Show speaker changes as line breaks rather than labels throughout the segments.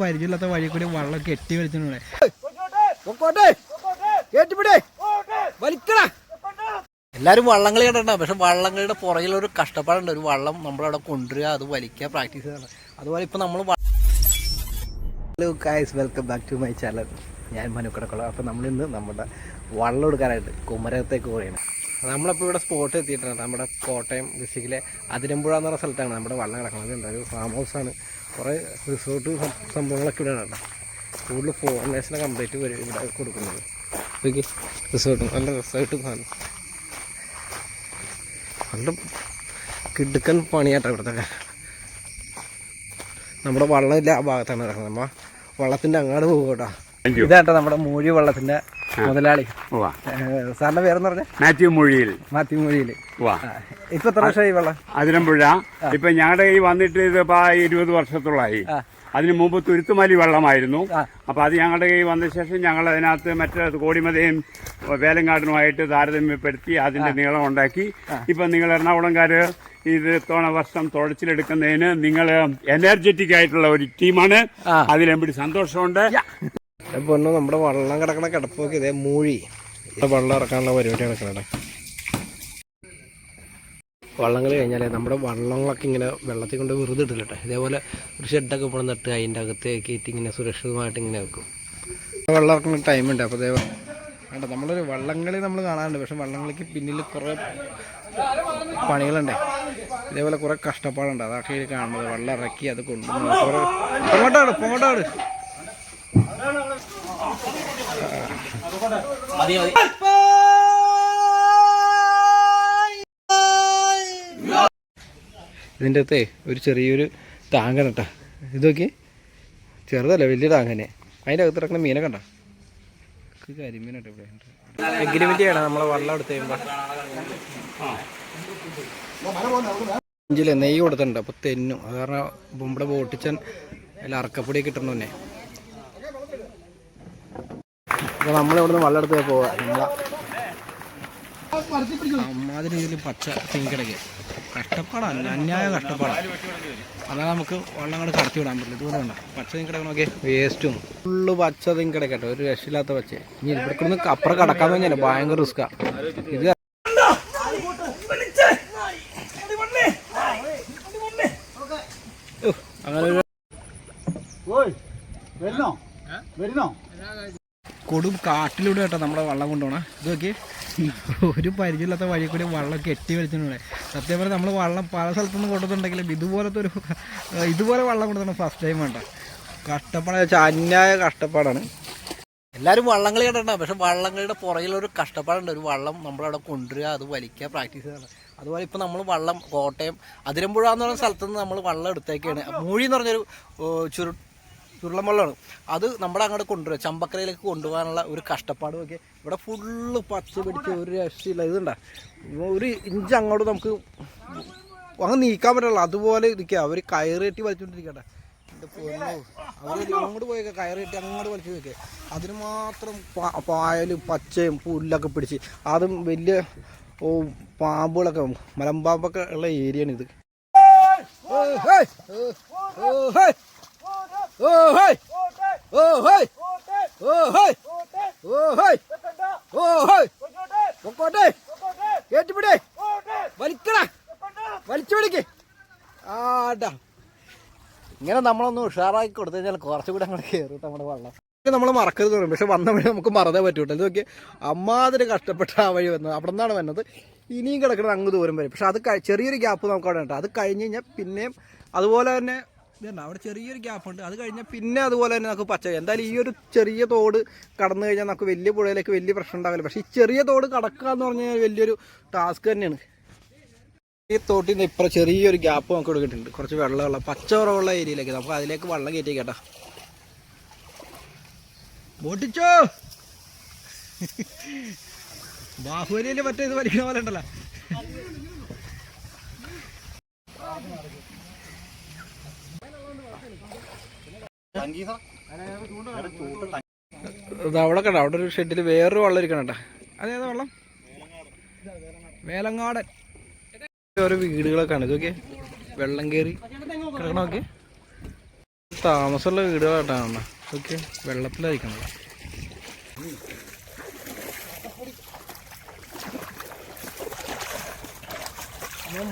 പരിചയമില്ലാത്ത വഴി കൂടി വെള്ളം കെട്ടി വലിച്ചിട്ടുണ്ട്
എല്ലാവരും വള്ളംകളി കണ്ടിട്ടുണ്ടാവും. പക്ഷെ വള്ളംകളിയുടെ ഒരു കഷ്ടപ്പാടുണ്ട്. ഒരു വള്ളം നമ്മളവിടെ കൊണ്ടുവരിക അത് വലിക്കുക പ്രാക്ടീസ് ചെയ്യണം. അതുപോലെ ഇപ്പം നമ്മൾ hello guys welcome back to my channel ഞാൻ മനുക്കടക്കുളം അപ്പോൾ നമ്മളിന്ന് നമ്മുടെ വള്ളം എടുക്കാനായിട്ട് കുമരകത്തേക്ക് പോവുകയാണ്. നമ്മളിപ്പോൾ ഇവിടെ സ്പോട്ട് എത്തിയിട്ടുണ്ട് നമ്മുടെ കോട്ടയം ഡിസ്ട്രിക്റ്റിലെ അതിരമ്പുഴ എന്ന് പറഞ്ഞ സ്ഥലത്താണ് നമ്മുടെ വള്ളം കിടക്കുന്നത്. ഉണ്ട് ഒരു ഫാം ഹൗസാണ് കുറേ റിസോർട്ട് സംഭവങ്ങളൊക്കെ ഇവിടെ ഉണ്ട് കൂടുതൽ ഫോറിനേഴ്സിനെ കംപ്ലീറ്റ് വരും ഇവിടെ കൊടുക്കുന്നത്. റിസോർട്ടും റിസോർട്ട് നല്ല റിസോർട്ട് സാധനം നല്ല കിടുക്കൻ പണിയാട്ടോ ഇവിടുത്തെ. നമ്മുടെ വള്ളമില്ല ആ ഭാഗത്താണ് കിടക്കുന്നത്. നമ്മൾ വള്ളത്തിന്റെ അങ്ങോട്ട് പോകും കേട്ടോ. ഇതാട്ടോ നമ്മുടെ മൂഴി വള്ളത്തിന്റെ മുതലാളി. സാറിന്റെ പേരെന്ന് പറഞ്ഞ?
മാത്യു മൊഴിയിൽ.
മാത്യു
മൊഴിയിൽ.
ഇപ്പൊ എത്ര വർഷമായി വെള്ളം?
അതിരമ്പുഴ. ഇപ്പൊ ഞങ്ങളുടെ കയ്യിൽ വന്നിട്ട് ഇതിപ്പോ ഇരുപത് വർഷത്തോളായി. അതിനു മുമ്പ് തുരുത്തുമലി വെള്ളമായിരുന്നു.
അപ്പോൾ
അപ്പൊ അത് ഞങ്ങളുടെ കയ്യിൽ വന്ന ശേഷം ഞങ്ങൾ അതിനകത്ത് മറ്റേ കോടിമതയും വേലങ്കാടിനുമായിട്ട് താരതമ്യപ്പെടുത്തി അതിന്റെ നീളം ഉണ്ടാക്കി. ഇപ്പൊ നിങ്ങൾ എറണാകുളംകാര് ഇത് തോണ വർഷം തുഴച്ചിലെടുക്കുന്നതിന് നിങ്ങൾ എനർജറ്റിക് ആയിട്ടുള്ള ഒരു ടീമാണ് അതിലെമ്പടി സന്തോഷമുണ്ട്.
പൊന്നു നമ്മുടെ വള്ളം കിടക്കണ കിടപ്പൊക്കെ ഇതേ മൂഴി. വെള്ളം ഇറക്കാനുള്ള പരിപാടി നടക്കണേ വള്ളങ്ങൾ കഴിഞ്ഞാലേ നമ്മുടെ വള്ളങ്ങളൊക്കെ ഇങ്ങനെ വെള്ളത്തിൽ കൊണ്ട് വെറുതെ ഇട്ടില്ലട്ടെ ഇതേപോലെ ഒരു ഷെഡൊക്കെ പോകണം നട്ട് അതിന്റെ അകത്തേക്ക് ഇങ്ങനെ സുരക്ഷിതമായിട്ട് ഇങ്ങനെ വെക്കും. വെള്ളം ഇറക്കുന്ന ടൈമുണ്ട് അപ്പോൾ ഇതേപോലെ വേണ്ട നമ്മളൊരു വള്ളംകളി നമ്മൾ കാണാറുണ്ട്. പക്ഷെ വള്ളംകളിക്ക് പിന്നിൽ കുറേ പണികളുണ്ട്. ഇതേപോലെ കുറേ കഷ്ടപ്പാടുണ്ട്. അതൊക്കെ കാണുന്നത്. വെള്ളം ഇറക്കി അത് കൊണ്ടുവന്ന്. കുറേ പൊങ്ങോട്ടാട് മതി ഇതിന്റെ അകത്തെ ഒരു ചെറിയൊരു താങ്കൻ കേട്ടോ. ഇതൊക്കെ ചെറുതല്ല വലിയ താങ്കനെ. അതിന്റെ അകത്ത് ഇറക്കുന്ന മീനെ കണ്ട? കരിമീനായിട്ട് ഇവിടെ. അഗ്രിമെന്റ് ചെയ്യണം നമ്മളെ വെള്ളം എടുത്ത് കഴിയുമ്പോൾ നെയ്യ് കൊടുത്തിട്ടുണ്ട് അപ്പോൾ തെന്നും. അത് കാരണം ഇവിടെ ബോട്ടിച്ചൻ അതിൽ അറക്കപ്പൊടിയൊക്കെ കിട്ടണ തന്നെ അപ്പോൾ നമ്മളിവിടെ നിന്ന് വെള്ളം എടുത്ത് പോവാ. നമ്മളെ അമ്മാതിരി ഇതിൽ പച്ച തിങ്കിടക്ക് കഷ്ടപ്പാടാണ് അന്യായ കഷ്ടപ്പാടാണ് അതാണ് നമുക്ക് വെള്ളം കൂടെ കടത്തി വിടാൻ പറ്റില്ല. ഇതുപോലെ വേണ്ട. പച്ച തിങ്കിടക്ക് നോക്കിയേ. വേസ്റ്റും. ഫുള്ള് പച്ച തിങ്കിടക്കട്ടെ ഒരു രക്ഷയില്ലാത്ത പച്ച ഇനി ഇവിടെ നിന്ന് അപ്പുറം കടക്കാൻ പറഞ്ഞാൽ ഭയങ്കര റിസ്ക്കാണ് ഇത് കൊടും കാട്ടിലൂടെ കേട്ടോ നമ്മളെ വള്ളം കൊണ്ടുപോകണം ഇത് നോക്കി. ഒരു പരിചയമില്ലാത്ത വഴി കൂടി വള്ളം കെട്ടി വലിച്ചിട്ടുണ്ട്. സത്യം പറഞ്ഞാൽ നമ്മൾ വള്ളം പല സ്ഥലത്തുനിന്ന് കൊണ്ടുവന്നിട്ടുണ്ടെങ്കിലും ഇതുപോലത്തെ ഒരു ഇതുപോലെ വള്ളം കൊണ്ടുവന്ന ഫസ്റ്റ് ടൈം വേണ്ട കഷ്ടപ്പാടാണ് വെച്ചാൽ അന്യായ കഷ്ടപ്പാടാണ്. എല്ലാവരും വള്ളംകളി കേട്ടോ പക്ഷെ വള്ളങ്ങളുടെ പുറകിലൊരു കഷ്ടപ്പാടുണ്ട്. ഒരു വള്ളം നമ്മളവിടെ കൊണ്ടുവരിക അത് വലിക്കുക പ്രാക്ടീസ് ചെയ്യണം അതുപോലെ ഇപ്പോൾ നമ്മൾ വള്ളം കോട്ടയം അതിരമ്പുഴ എന്ന് പറയുന്ന സ്ഥലത്ത് നിന്ന് നമ്മൾ വള്ളം എടുത്തേക്കാണ്. മൂഴി എന്ന് പറഞ്ഞൊരു ചുരു ചുരുളം വെള്ളമാണ് അത് നമ്മുടെ അങ്ങോട്ട് കൊണ്ടുവരിക ചമ്പക്കരയിലേക്ക് കൊണ്ടുപോകാനുള്ള ഒരു കഷ്ടപ്പാട് ഒക്കെ ഇവിടെ ഫുള്ള് പച്ച പിടിച്ച് ഒരു രക്ഷയില്ല ഇതുണ്ട ഒരു ഇഞ്ച് അങ്ങോട്ട് നമുക്ക് അങ്ങ് നീക്കാൻ പറ്റില്ല അതുപോലെ ഇരിക്കുക അവർ കയറേറ്റി കെട്ടി വലിച്ചുകൊണ്ടിരിക്കട്ടെ അവർ അങ്ങോട്ട് പോയൊക്കെ കയറിയിട്ട് അങ്ങോട്ട് വലിച്ചു പോയൊക്കെ അതിന് മാത്രം പായലും പച്ചയും പുല്ലൊക്കെ പിടിച്ച് അതും വലിയ ഓ പാമ്പുകളൊക്കെ മലമ്പാമ്പൊക്കെ ഉള്ള ഏരിയയാണ് ഇത് ഓ ഹേയ്! ഓ ഹേയ്! ഓ ഹേയ്! ഓ ഹേയ്! ഓ ഹേയ്! ഓ ഹേയ്! ഓ ഹേയ്! പൊക്കോട്ടെ! കേട്ടിപ്പിടേ! വലിക്കടാ വലിച്ചു പിടിക്ക്! ആടാ! ഇങ്ങനെ നമ്മളൊന്ന് ഉഷാറാക്കി കൊടുത്തു കഴിഞ്ഞാൽ കുറച്ചുകൂടെ അങ്ങോട്ട് കയറിട്ട് നമ്മുടെ വള്ളം. നമ്മൾ മറക്കരുത് പറയും. പക്ഷെ വന്ന വഴി നമുക്ക് മറന്നേ പറ്റൂട്ടോ. ഇത് നോക്കി അമ്മാതിരി കഷ്ടപ്പെട്ട ആ വഴി വന്നത് അവിടെ നിന്നാണ് വന്നത്. ഇനിയും കിടക്കുന്നത് അങ്ങ് ദൂരം വരും. പക്ഷെ അത് ചെറിയൊരു ഗ്യാപ്പ് നമുക്ക് അവിടെ ഉണ്ട്. അത് കഴിഞ്ഞ് കഴിഞ്ഞാൽ പിന്നെയും അതുപോലെ തന്നെ ഇതുണ്ട് അവിടെ ചെറിയൊരു ഗ്യാപ്പ് ഉണ്ട്. അത് കഴിഞ്ഞാൽ പിന്നെ അതുപോലെ തന്നെ നമുക്ക് പച്ച എന്തായാലും ഈ ഒരു ചെറിയ തോട് കടന്നു കഴിഞ്ഞാൽ നമുക്ക് വലിയ പുഴയിലേക്ക് വലിയ പ്രശ്നം ഉണ്ടാവില്ല. പക്ഷേ ഈ ചെറിയ തോട് കടക്കുക എന്ന് പറഞ്ഞു കഴിഞ്ഞാൽ വലിയൊരു ടാസ്ക് തന്നെയാണ്. ഈ തോട്ടിൽ നിന്ന് ഇപ്പുറം ചെറിയൊരു ഗ്യാപ്പ് നമുക്ക് കൊടുത്തിട്ടുണ്ട്. കുറച്ച് വെള്ളമുള്ള പച്ച കുറവുള്ള ഏരിയയിലേക്ക്. നമുക്ക് അതിലേക്ക് വെള്ളം കയറ്റി കേട്ടോ. ബോട്ടിച്ചോ ബാഹുബലിയിൽ മറ്റേ ഇത് വലിക്കുന്ന പോലെ ഉണ്ടല്ലോ. അവിടെ കണ്ട? അവിടെ ഒരു ഷെഡിൽ വേറൊരു വെള്ളം ഇരിക്കണം കേട്ടോ. അതേതാ വെള്ളം? വേലങ്ങാടൻ ഓരോ വീടുകളൊക്കെ ആണ് ഇതൊക്കെ വെള്ളം കയറി കിടക്കണമൊക്കെ താമസമുള്ള വീടുകളായിട്ടാണ് ഓക്കെ വെള്ളത്തിലായിരിക്കണം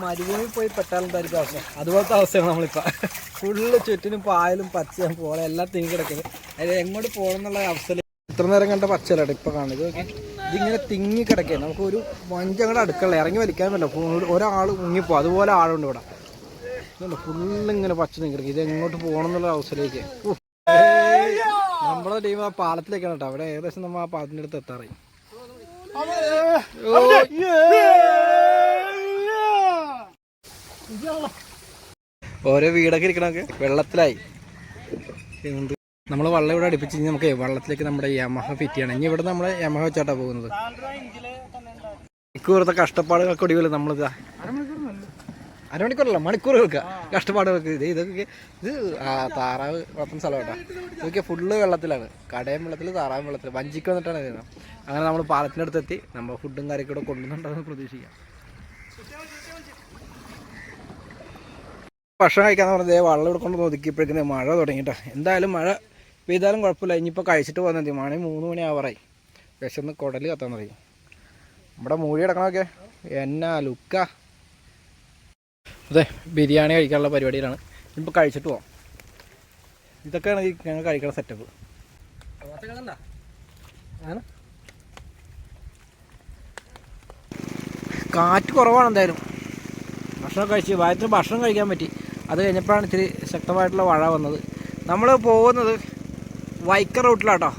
മരുഭൂമി പോയി പെട്ടാലെന്തായിരിക്കും അവസ്ഥ? അതുപോലത്തെ അവസ്ഥയാണ് നമ്മളിപ്പോൾ ഫുള്ള് ചുറ്റിനും പായലും പച്ചയും പോലെ എല്ലാം തിങ്ങി കിടക്കുന്നത് അതായത് എങ്ങോട്ട് പോകണം എന്നുള്ള അവസ്ഥയിൽ
ഇത്ര നേരം കണ്ട പച്ചലട ഇപ്പൊ കാണുന്നത്. ഇതിങ്ങനെ തിങ്ങി കിടക്കുകയാണ്. നമുക്ക് ഒരു മഞ്ചങ്ങളുടെ അടുക്കള ഇറങ്ങി വലിക്കാൻ പറ്റില്ല. ഒരാൾ മുങ്ങിപ്പോ അതുപോലെ ആളുണ്ട് ഇവിടെ. ഫുള്ള് ഇങ്ങനെ പച്ച തിങ്ങി കിടക്കുക ഇത് എങ്ങോട്ട് പോകണം എന്നുള്ള അവസ്ഥയിലേക്ക്. നമ്മളെ നമ്മുടെ ടീം ആ പാലത്തിലേക്കാണ് കേട്ടോ. അവിടെ ഏകദേശം നമ്മൾ ആ പാലത്തിന്റെ അടുത്ത് എത്താറായി. ഓരോ വീടൊക്കെ ഇരിക്കണൊക്കെ വെള്ളത്തിലായി. എന്ത്? നമ്മൾ വള്ളം ഇവിടെ അടുപ്പിച്ച് കഴിഞ്ഞാൽ നമുക്ക് വള്ളത്തിലേക്ക് നമ്മുടെ യമഹ ഫിറ്റ് ചെയ്യണം. ഇനി ഇവിടെ നമ്മുടെ യമഹ വെച്ചാട്ടാ പോകുന്നത്. മണിക്കൂറത്തെ കഷ്ടപ്പാടുകൾക്ക് ഒടുവിൽ നമ്മളിതാ അരമണിക്കൂറല്ല മണിക്കൂറുകൾക്ക് കഷ്ടപ്പാടുകൾക്ക് ഇത് ഇതൊക്കെ ഇത് താറാവ് വളർത്തുന്ന കേട്ടോ ഇതൊക്കെ ഫുള്ള് വെള്ളത്തിലാണ്. കടയും വെള്ളത്തിൽ താറാവും വെള്ളത്തിൽ വഞ്ചിക്ക് വന്നിട്ടാണ് അങ്ങനെ നമ്മൾ പാലത്തിന്റെ അടുത്ത് നമ്മൾ ഫുഡും കാര്യമൊക്കെ ഇവിടെ കൊണ്ടുവന്നുണ്ടെന്ന് പ്രതീക്ഷിക്കാം. ഭക്ഷണം കഴിക്കാന്ന് പറഞ്ഞത് വള്ളം ഇവിടെ കൊണ്ട് ഒതുക്കിയപ്പോഴേക്കും മഴ തുടങ്ങിട്ടോ എന്തായാലും മഴ പെയ്താലും കുഴപ്പമില്ല. ഇനിയിപ്പോൾ കഴിച്ചിട്ട് പോകുന്നത് മണി മൂന്ന് മണി ആവറായി. വിശന്ന് കുടൽ കത്താൻ തുടങ്ങി. നമ്മുടെ മൂഴി കിടക്കണമൊക്കെ. എന്നാ ലുക്ക. അതെ ബിരിയാണി കഴിക്കാനുള്ള പരിപാടിയിലാണ്. ഇനിയിപ്പോൾ കഴിച്ചിട്ട് പോവാം. ഇതൊക്കെയാണ് ഞങ്ങൾ കഴിക്കുന്ന സെറ്റപ്പ് കാറ്റ് കുറവാണ് എന്തായാലും. ഭക്ഷണം കഴിച്ച് വായത്തിന് ഭക്ഷണം കഴിക്കാൻ പറ്റി. അത് കഴിഞ്ഞപ്പോഴാണ് ഇത്തിരി ശക്തമായിട്ടുള്ള മഴ വന്നത്. നമ്മൾ പോകുന്നത് വൈക്ക റൂട്ടിലാട്ടോ.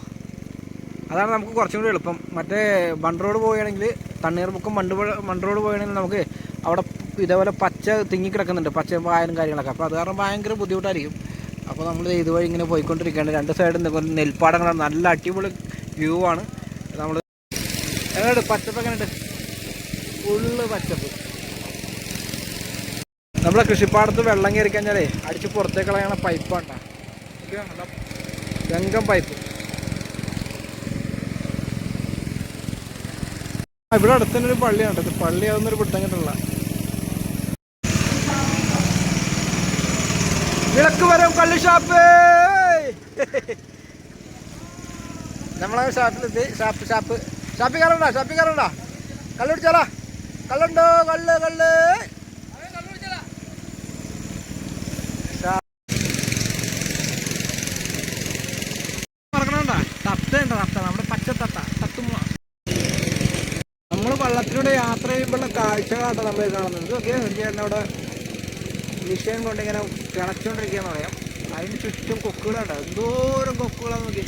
അതാണ് നമുക്ക് കുറച്ചും കൂടി എളുപ്പം. മറ്റേ ബണ്ട് റോഡ് പോവുകയാണെങ്കിൽ തണ്ണീർമുക്കും ബണ്ട് മണ്ട് റോഡ് പോവുകയാണെങ്കിൽ നമുക്ക് അവിടെ ഇതേപോലെ പച്ച തിങ്ങി കിടക്കുന്നുണ്ട്. പച്ച പായനും കാര്യങ്ങളൊക്കെ. അപ്പോൾ അത് കാരണം ഭയങ്കര ബുദ്ധിമുട്ടായിരിക്കും. അപ്പോൾ നമ്മൾ ഇതുവഴി ഇങ്ങനെ പോയിക്കൊണ്ടിരിക്കുകയാണ്. രണ്ട് സൈഡിൽ നെൽപ്പാടങ്ങളാണ്. നല്ല അടിപൊളി വ്യൂ ആണ്. നമ്മൾ എങ്ങനെയുണ്ട്? പച്ചപ്പ് എങ്ങനെയുണ്ട്? ഫുള്ള് പച്ചപ്പ്. നമ്മളെ കൃഷിപ്പാടത്ത് വെള്ളം കയറി കഴിഞ്ഞാലേ അടിച്ച് പുറത്തേക്ക് കളയണ പൈപ്പാണ് ഗംഗം പൈപ്പ് ഇവിടെ അടുത്ത് തന്നെ ഒരു പള്ളിയാണ് പള്ളി അതൊന്നൊരു പിടുത്തം കിട്ടുള്ള വിളക്ക് വരും കള്ളി ഷാപ്പ്. നമ്മളെ ഷാപ്പിലെത്തി ഷാപ്പ് ഷാപ്പ്. ഷാപ്പിൽ കയറണ്ട ഷാപ്പിൽ കയറണ്ട. കള്ളുടിച്ചാലാ കള്ളുണ്ടോ? കള്ള് കള്ള് മറക്കണണ്ട തത്ത ഉണ്ടോ തത്ത നമ്മുടെ പച്ച തത്ത തത്തുമ്മ നമ്മൾ വള്ളത്തിലൂടെ യാത്ര കാഴ്ചകളാട്ടോ നമ്മൾ കാണുന്നത് ഇതൊക്കെ അവിടെ വിഷയം കൊണ്ട് ഇങ്ങനെ കിണച്ചുകൊണ്ടിരിക്കുകയെന്ന് പറയാം. അതിന് ചുറ്റും കൊക്കുകളുണ്ട്. എന്തോരം കൊക്കുകളാന്ന് നോക്കി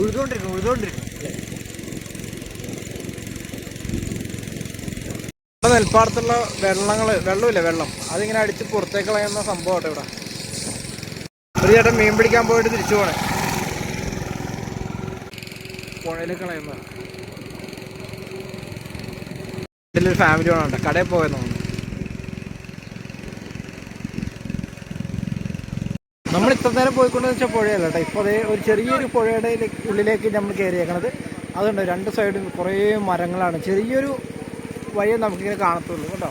ഉഴുതുകൊണ്ടിരിക്കും ഉഴുതുകൊണ്ടിരിക്കും നെൽപ്പാടത്തുള്ള വെള്ളങ്ങൾ വെള്ളമില്ല വെള്ളം? അതിങ്ങനെ അടിച്ച് പുറത്തേക്ക് കളയുന്ന സംഭവം ഇവിടെ. ഒരു ചേട്ടൻ മീൻ പിടിക്കാൻ പോയിട്ട് തിരിച്ചു പോണേ. പുഴയിൽ കളയുന്ന ഇതിലൊരു ഫാമിലി വേണം കടയിൽ പോയെന്ന് തോന്നുന്നു. നമ്മൾ ഇത്ര നേരം പോയിക്കൊണ്ടെന്ന് വെച്ചാൽ പുഴയല്ല കേട്ടോ. അതേ ഒരു ചെറിയൊരു പുഴയുടെ ഉള്ളിലേക്ക് നമ്മൾ കയറിയേക്കണത്. അതുണ്ട് രണ്ട് സൈഡിൽ കുറേ മരങ്ങളാണ്. ചെറിയൊരു വഴിയെ നമുക്കിങ്ങനെ കാണത്തുള്ളൂ കേട്ടോ.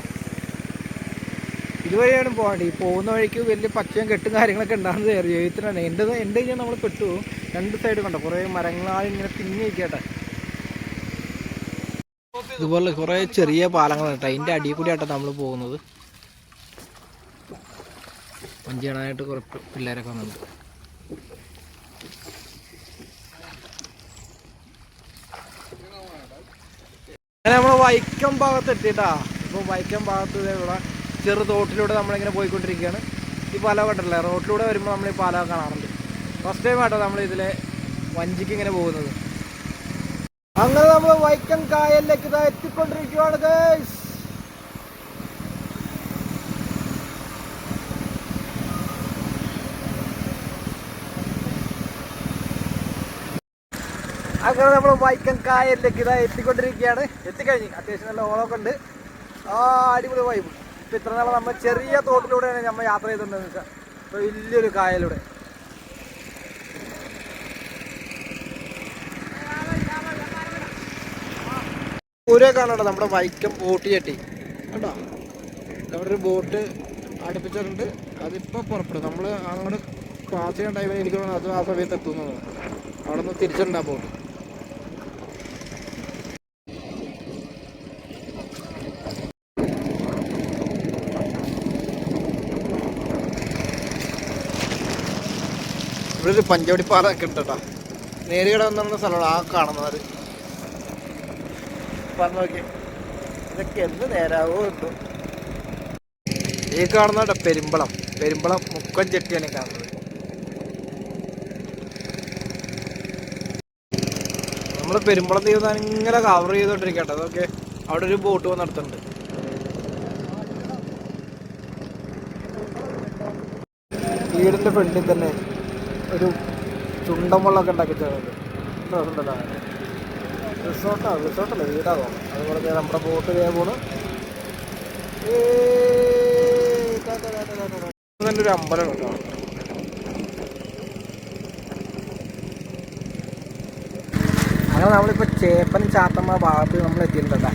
ഇതുവഴിയാണ് പോകേണ്ടത് ഈ പോകുന്ന വഴിക്ക് വലിയ പച്ചയും കെട്ടും കാര്യങ്ങളൊക്കെ ഉണ്ടാകുന്നത് എഴുത്തിനാണ് എന്റെ എന്റെ കഴിഞ്ഞാൽ നമ്മൾ പെട്ടു രണ്ട് സൈഡ് കണ്ടോ? കുറേ മരങ്ങളായി ഇങ്ങനെ തിങ്ങി നിൽക്കട്ടെ ഇതുപോലെ കുറേ ചെറിയ പാലങ്ങളാണ് കേട്ടോ. അതിന്റെ അടിയിൽ കൂടിയാട്ടോ നമ്മൾ പോകുന്നത്. വഞ്ചി കാണാനായിട്ട് കുറേ പിള്ളേരൊക്കെ വന്നിട്ടുണ്ട്. അങ്ങനെ നമ്മൾ വൈക്കം ഭാഗത്ത് എത്തിയിട്ടാ. ഇപ്പോൾ വൈക്കം ഭാഗത്ത് ഇവിടെ ചെറു തോട്ടിലൂടെ നമ്മളിങ്ങനെ പോയിക്കൊണ്ടിരിക്കുകയാണ്. ഈ പാല കണ്ടല്ലേ റോട്ടിലൂടെ വരുമ്പോൾ നമ്മൾ ഈ പാലം കാണാറുണ്ട്. ഫസ്റ്റ് ടൈം ആട്ടോ നമ്മൾ ഇതിലെ വഞ്ചിക്ക് ഇങ്ങനെ പോകുന്നത്. അങ്ങനെ നമ്മൾ വൈക്കം കായലിലേക്ക് ഇതാ എത്തിക്കൊണ്ടിരിക്കുകയാണ് ഗൈസ് അങ്ങനെ നമ്മൾ വൈക്കം കായലിലേക്ക് ഇതാ എത്തിക്കൊണ്ടിരിക്കുകയാണ്. എത്തിക്കഴിഞ്ഞു അത്യാവശ്യം നല്ല ഓളമൊക്കെ ഉണ്ട്. ആ അടിപൊളി വൈബ് ഇപ്പം ഇത്ര നാളെ നമ്മൾ ചെറിയ തോട്ടിലൂടെയാണ് നമ്മൾ യാത്ര ചെയ്തിട്ടുണ്ടെന്ന് വെച്ചാൽ വലിയൊരു കായലൂടെ ദൂരെ കാണണ്ട നമ്മുടെ വൈക്കം ബോട്ട് ചട്ടി കേട്ടോ അവിടെ ഒരു ബോട്ട് അടുപ്പിച്ചിട്ടുണ്ട് അതിപ്പോൾ പുറപ്പെടും. നമ്മൾ അങ്ങോട്ട് ക്ലാസ് ചെയ്യുന്ന ടൈമിൽ എനിക്ക് തോന്നുന്നു അത് ആ സമയത്ത് എത്തുന്നതാണ് അവിടെ നിന്ന് തിരിച്ചുണ്ടാകും ബോട്ട് ഇവിടെ ഒരു പഞ്ചവടി പാറ ഒക്കെ ഉണ്ട് കേട്ടോ. നേരിട വന്ന സ്ഥലമാണ് ആ കാണുന്നത്. പറഞ്ഞു നോക്കി ഇതൊക്കെ എന്ത് നേരാവോ എന്തോ. ഈ കാണുന്ന പെരുമ്പളം പെരുമ്പളം മുക്കൻ ചെട്ടിയാണ് കാണുന്നത്. നമ്മൾ പെരുമ്പളം തീരുന്ന ഇങ്ങനെ കവർ ചെയ്തോണ്ടിരിക്കട്ടെ. അതൊക്കെ അവിടെ ഒരു ബോട്ട് വന്ന് നടത്തുന്നുണ്ട്. വീടിന്റെ ഫ്രണ്ടിൽ തന്നെ ഒരു ചുണ്ടൻ വെള്ളമൊക്കെ ഉണ്ടാക്കി തരുന്നുണ്ട് റിസോർട്ടാ റിസോർട്ടല്ല വീടാകും അതുപോലെ തന്നെ നമ്മുടെ ബോട്ട് വേ തന്നെ ഒരു അമ്പലം കേട്ടോ. അങ്ങനെ നമ്മളിപ്പോൾ ചേപ്പനും ചാത്തമ്മ ഭാഗത്ത് നമ്മൾ എത്തിയിട്ടുണ്ട്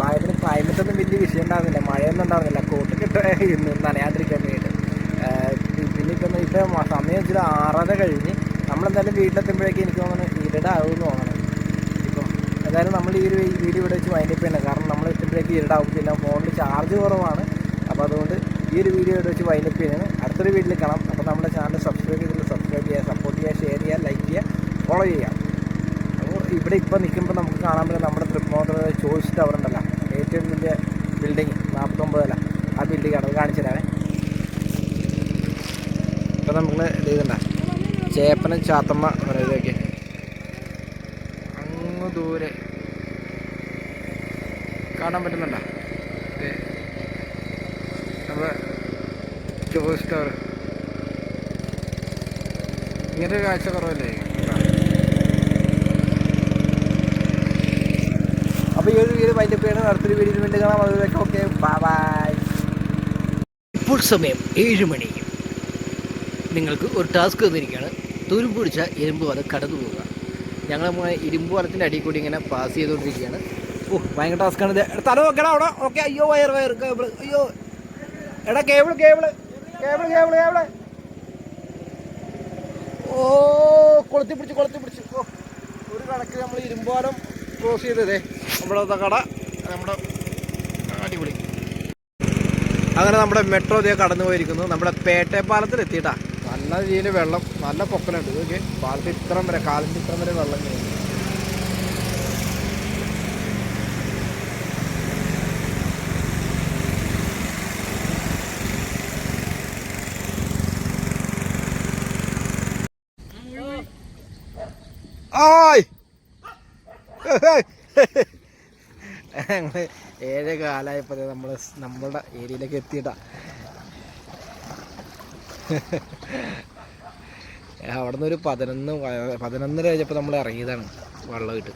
ഭാഗത്തിന് ക്ലൈമറ്റ് ഒന്നും വലിയ വിഷയം ഉണ്ടാകുന്നില്ല മഴയൊന്നും ഉണ്ടാകുന്നില്ല കോട്ട് കിട്ട ഇന്ന് നനയാതിരിക്കാൻ വേണ്ടിയിട്ട്. പിന്നെ ഇപ്പം ഇപ്പം സമയം ഇച്ചിരി ആറര കഴിഞ്ഞ് നമ്മളെന്തായാലും വീട്ടിലെത്തുമ്പോഴേക്കും എനിക്ക് തോന്നുന്നു ഇരുടാകുമെന്ന് തോന്നണം. എന്തായാലും നമ്മൾ ഈ ഒരു വീഡിയോ ഇവിടെ വെച്ച് വൈൻഡപ്പ് ചെയ്യണം കാരണം നമ്മൾ ഇത്രയ്ക്ക് ഇരുടാവും ഫോണിൽ ചാർജ് കുറവാണ്. അപ്പോൾ അതുകൊണ്ട് ഈ ഒരു വീഡിയോ ഇവിടെ വെച്ച് വൈൻഡപ്പ് ചെയ്യണം അടുത്തൊരു വീട്ടിൽ കാണാം. അപ്പോൾ നമ്മുടെ ചാനൽ സബ്സ്ക്രൈബ് ചെയ്തിട്ട് സബ്സ്ക്രൈബ് ചെയ്യുക. സപ്പോർട്ട് ചെയ്യുക ഷെയർ ചെയ്യുക ലൈക്ക് ചെയ്യുക ഫോളോ ചെയ്യുക. അപ്പോൾ ഇവിടെ ഇപ്പോൾ നിൽക്കുമ്പോൾ നമുക്ക് കാണാൻ പറ്റും നമ്മുടെ തൃപ്മോട്ടർ ചോയ്സ് ടവർ ഉണ്ടല്ലോ. ഏറ്റവും വലിയ ബിൽഡിങ് നാൽപ്പത്തൊമ്പത് അല്ല. ആ ബിൽഡിംഗ് ആണ്. കാണിച്ചു തരാവേ ഇപ്പം നമ്മൾ ചെയ്തണ്ട ചേപ്പനം ചാത്തമ്മ പറയുന്നതൊക്കെ ദൂരെ. കാണാൻ പറ്റുന്നുണ്ടോ? നമ്മുടെ ചോയ്സ് ടവർ. ഇങ്ങനെ ഒരു കാഴ്ച കുറവല്ലേ? അപ്പോൾ ഈ ഒരു വീട് വൈൻഡപ്പ് ചെയ്യണം. അടുത്തൊരു വീഡിയോയിൽ വേണ്ടി കാണാം. അതുവരെ ഓക്കെ ബൈ
ഇപ്പോൾ സമയം ഏഴ് മണി. നിങ്ങൾക്ക് ഒരു ടാസ്ക് തന്നിരിക്കുകയാണ്. തുരുമ്പ് പിടിച്ച എരുമ്പ് അത് കടന്നു പോവുക ഞങ്ങൾ ഇരുമ്പ് വലത്തിന്റെ അടിയിൽ കൂടി ഇങ്ങനെ പാസ് ചെയ്തുകൊണ്ടിരിക്കുകയാണ്
ഓ ഭയങ്കര ടാസ്ക്കാണ് ഇത്. തല നോക്കടാ അവിടെ. ഓക്കെ അയ്യോ വയർ വയർ കേബിൾ അയ്യോ. എടാ cable cable cable cable cable ഓ കൊളുത്തി പിടിച്ച് കൊളുത്തി പിടിച്ച്. ഓ ഒരു കണക്ക് നമ്മൾ ഇരുമ്പാലം ക്രോസ് ചെയ്തതേ. നമ്മുടെ കട നമ്മുടെ അടിപൊളി. അങ്ങനെ നമ്മുടെ മെട്രോ ഇതേ കടന്നു പോയിരിക്കുന്നു നമ്മുടെ പേട്ടയപ്പാലത്തിൽ എത്തിയിട്ടാ നല്ല രീതിയിൽ വെള്ളം നല്ല പൊക്കലുണ്ട്. ഇതൊക്കെ പാലത്തിൽ ഇത്രം വരെ കാലിന്റെ ഇത്രം വരെ വെള്ളം കഴിഞ്ഞു ഏഴ് കാലമായപ്പോൾ നമ്മൾ നമ്മളുടെ ഏരിയയിലേക്ക് എത്തിയിട്ടാ. അവിടെ നിന്ന് ഒരു പതിനൊന്ന് പതിനൊന്നര കഴിഞ്ഞപ്പോൾ നമ്മൾ ഇറങ്ങിയതാണ് വെള്ളം ഇട്ട്.